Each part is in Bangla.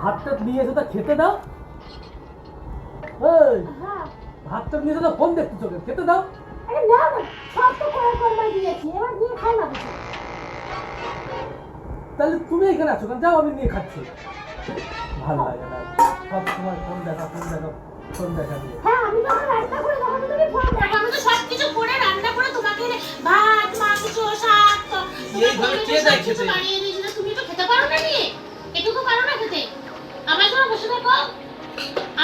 ভাতটা নিয়ে এসে তা খেতে দাও। এই হ্যাঁ। ভাতটা নিয়ে এসে তো ফোন দেখতে চোখে খেতে দাও। আরে না না সব তো করে কর্মায় দিয়েছি। এবার নিয়ে খাই না তাহলে তুমি এখানে আছো কেন? যাও আমি নিয়ে খাচ্ছি। ভালো লাগে না। সব সময় ফোন দেখা ফোন দেখা ফোন দেখা দিয়ে। হ্যাঁ আমি যখন রান্না করি তখন তুমি ফোন দেখো। আমি তো সব কিছু করে রান্না করে তোমাকে ভাত মাংস শাক তো তুমি তো খেতে পারো না নিয়ে। এটুকু পারো আমার জন্য বসে থাকো।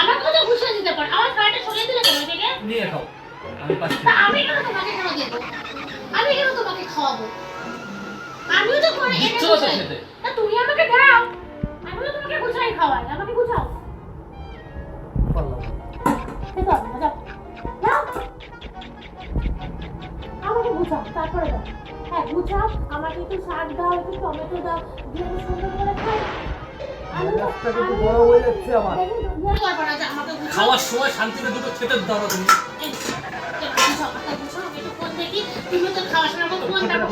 আমার কথা ঘুষে দিতে পারো। আমার ফ্লাইটে সরিয়ে দিলে কেন থেকে নিয়ে খাও আমি পাচ্ছি আমি কেন তোমাকে কেন দেবো? আমি কেন তোমাকে খাওয়াবো? আমিও তো করে এনে দিচ্ছ না তুমি আমাকে দাও। আমিও তোমাকে গুছাই খাওয়াই। আমাকে গুছাও। আমাকে গুছাও তারপরে দাও হ্যাঁ গুছাও। আমাকে একটু শাক দাও একটু টমেটো দাও। দিয়ে একটু সুন্দর করে খাই খাওয়ার সময় শান্তিতে দুটো খেতে দাও না তুমি। এই, এই, গুছাও, আমাকে গুছাও,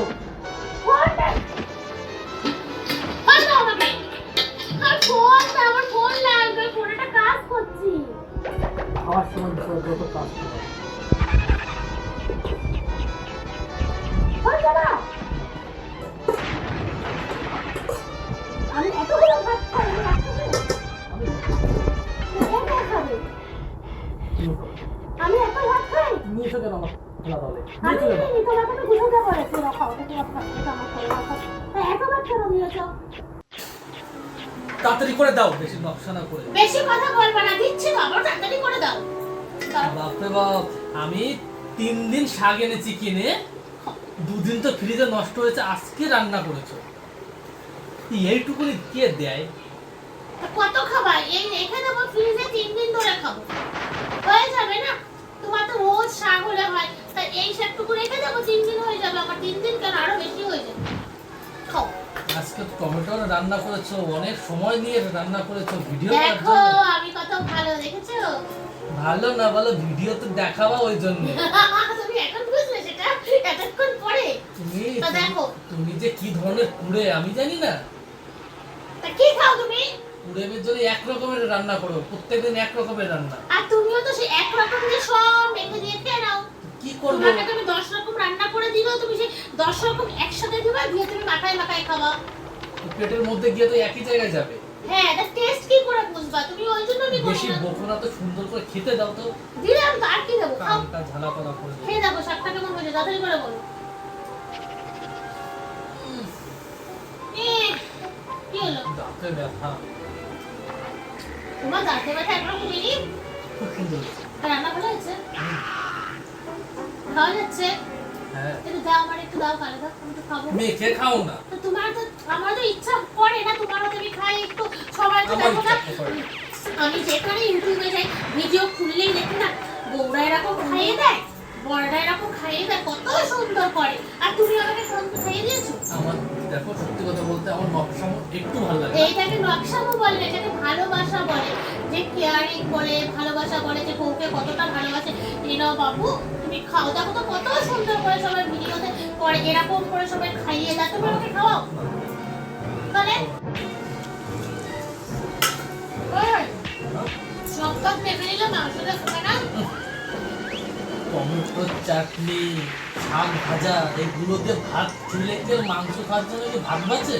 খাই? কেন আমার খোলা তাহলে। আমি তোমাকে তো বুঝাতে আমার কেন নিয়েছো? তাড়াতাড়ি করে দাও বেশি নকশা না করে। বেশি কথা বলবে না দিচ্ছি তো আবার তাড়াতাড়ি করে দাও। দাও। বাপরে বাপ আমি তিন দিন শাক এনেছি কিনে দুদিন তো ফ্রিজে নষ্ট হয়েছে আজকে রান্না করেছ। এইটুকুনি কে দেয়? কত খাবার এই রেখে দেবো ফ্রিজে তিন দিন ধরে খাব। হয়ে যাবে না? তোমার তো রোজ শাক হলে হয়। তা এই শাকটুকু রেখে দেবো তিন দিন হয়ে যাবে। আমার তিন দিন কেন? আরও বেশি হয়ে যাবে। খাও। আজকে টমেটো রান্না করেছ অনেক সময় নিয়ে রান্না করেছ ভিডিও দেখো আমি কত ভালো দেখেছ? ভালো না বলো ভিডিও তো দেখাবা ওই জন্য। তুমি এখন বুঝলে সেটা এতক্ষণ পরে। তুমি তা দেখো। তুমি যে কি ধরনের কুড়ে আমি জানি না। তা কি খাও তুমি? কুড়েমের জন্য এক রকমের রান্না করো প্রত্যেকদিন এক রকমের রান্না। আর তুমিও তো সেই এক রকম যে সব রেখে দিয়ে খেয়ে নাও। কি করব? তোমাকে তুমি দশ রকম রান্না করে দিলেও তুমি সেই দশ রকম একসাথে দিবা দিয়ে তুমি মাখায় মাখায় খাওয়া পেটের মধ্যে গিয়ে তো একই জায়গায় যাবে। হ্যাঁ এটা টেস্ট কি করে বুঝবা? তুমি ওই জন্য আমি বেশি না তো সুন্দর করে খেতে দাও তো। দিলাম তো আর কি দেবো? খাও। কানটা ঝালা পালা করে দেবো। খেয়ে দেখো শাকটা কেমন হয়েছে তাড়াতাড়ি করে বলো। কি হলো? দাঁতে ব্যথা। তোমার দাঁতে ব্যথা একরকমই খুব রান্না ভালো হয়েছে? খাওয়া যাচ্ছে? হ্যাঁ। একটু দাও আমার একটু দাও কালে দাও আমি তো খাব। মেখে খাও না। তোমার তো আমার তো ইচ্ছা করে না তোমার হাতে আমি খাই একটু সবাই তো দেখো না। আমি যেখানে ইউটিউবে যাই ভিডিও খুললেই দেখি না বউরা এরকম খাইয়ে দেয় বড়রা এরকম খাইয়ে দেয় কত সুন্দর করে। আর তুমি আমাকে কোন খাইয়ে দিয়েছ? আমার দেখো সত্যি কথা বলতে আমার নকশা একটু ভালো লাগে এইটাকে নকশামো বলে এটাকে ভালোবাসা বলে যে কেয়ারিং বলে যে বউকে কতটা ভালোবাসে। বাবু তুমি খাও। দেখো তো কত সুন্দর করে সবাই ভিডিওতে করে এরকম করে সবাই খাইয়ে তুমি আমাকে খাওয়াও। তাহলে? ওই, সব কাজ ভেবে নিলে মাংসটা খাবে না। টমেটো চাটনি শাক ভাজা ভাত মাংস বাঁচে?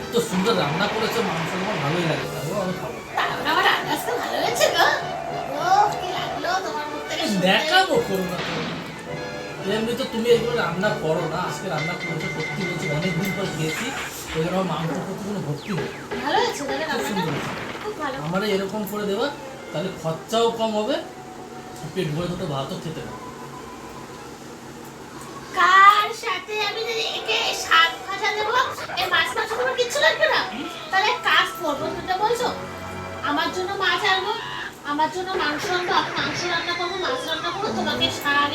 এত সুন্দর রান্না করেছে মাংস ভালোই লাগে। তাও আমি তাহলে ভালো হয়েছে গো। কি লাগল তোমার মুখ থেকে দেখাবো করো না। এমনি তো তুমি এগুলো রান্না করো না আজকে রান্না করেছ সত্যি বলছি অনেকদিন পর খেয়েছি ওই জন্য মাংস প্রতি কোনো ভালো হয়েছে তাহলে রান্নাটা? আমার এরকম করে দেবা তাহলে খরচাও কম হবে পেট ভরে দুটো ভাতও খেতে পারবে কার সাথে আমি যদি একে শাক ভাজা দেবো এই মাছ মাছ কোনো কিচ্ছু লাগবে না? তাহলে আমার জন্য মাংস আনব আমি মাংস রান্না করব, মাছ রান্না করব, তোমাকে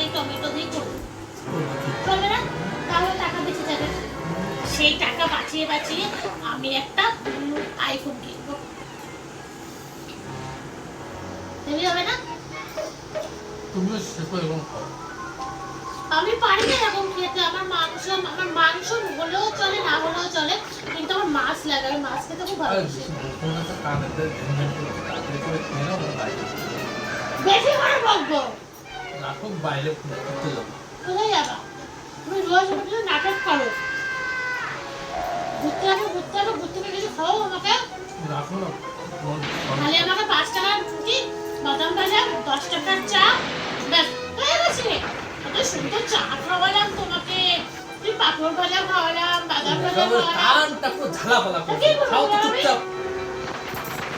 এই টমেটো দিয়ে করব। চলবে না? তাহলে টাকা বেঁচে যাবে। সেই টাকা বাঁচিয়ে বাঁচিয়ে আমি একটা আইফোন কিনবো। হবে না? তুমিও এবং খাও আমি পারি না এরকম খেতে। আমার মাংস আমার মাংস হলেও চলে না হলেও চলে কিন্তু আমার মাছ লাগে। আমি মাছ খেতে খুব ভালোবাসি। বেশি করে বকবো। রাখো বাইরে যাব। কোথায় যাবা? তুমি রোজ উঠলে নাটক করো। ঘুরতে যাব ঘুরতে যাব ঘুরতে গিয়ে কিছু খাও আমাকে। রাখো না তাহলে আমাকে পাঁচ টাকার রুটি বাদাম ভাজা দশ টাকার চা ব্যাস হয়ে গেছে। এত চা খাওয়ালাম তোমাকে তুই ভাজা খাওয়ালাম বাদাম ভাজা খাওয়ালাম কানটা পুরো ঝালাপালা করে কি বলব খাও তো চুপচাপ।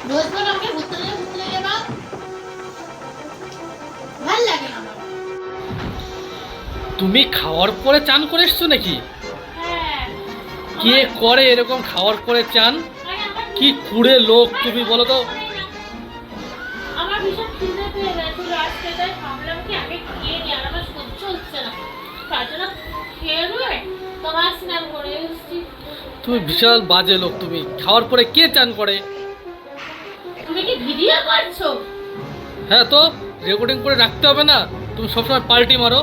রোজ করে আমাকে ঘুরতে নিয়ে ঘুরতে নিয়ে যাবা ভালো লাগে আমার তুমি খাওয়ার পরে চান করে এসছো নাকি? হ্যাঁ। কে করে এরকম খাওয়ার পরে চান? কি কুড়ে লোক তুমি বলো তো। তুমি বিশাল বাজে লোক তুমি। খাওয়ার পরে কে চান করে? তুমি কি ভিডিও করছ? হ্যাঁ তো রেকর্ডিং করে রাখতে হবে না। তুমি সবসময় পাল্টি মারো।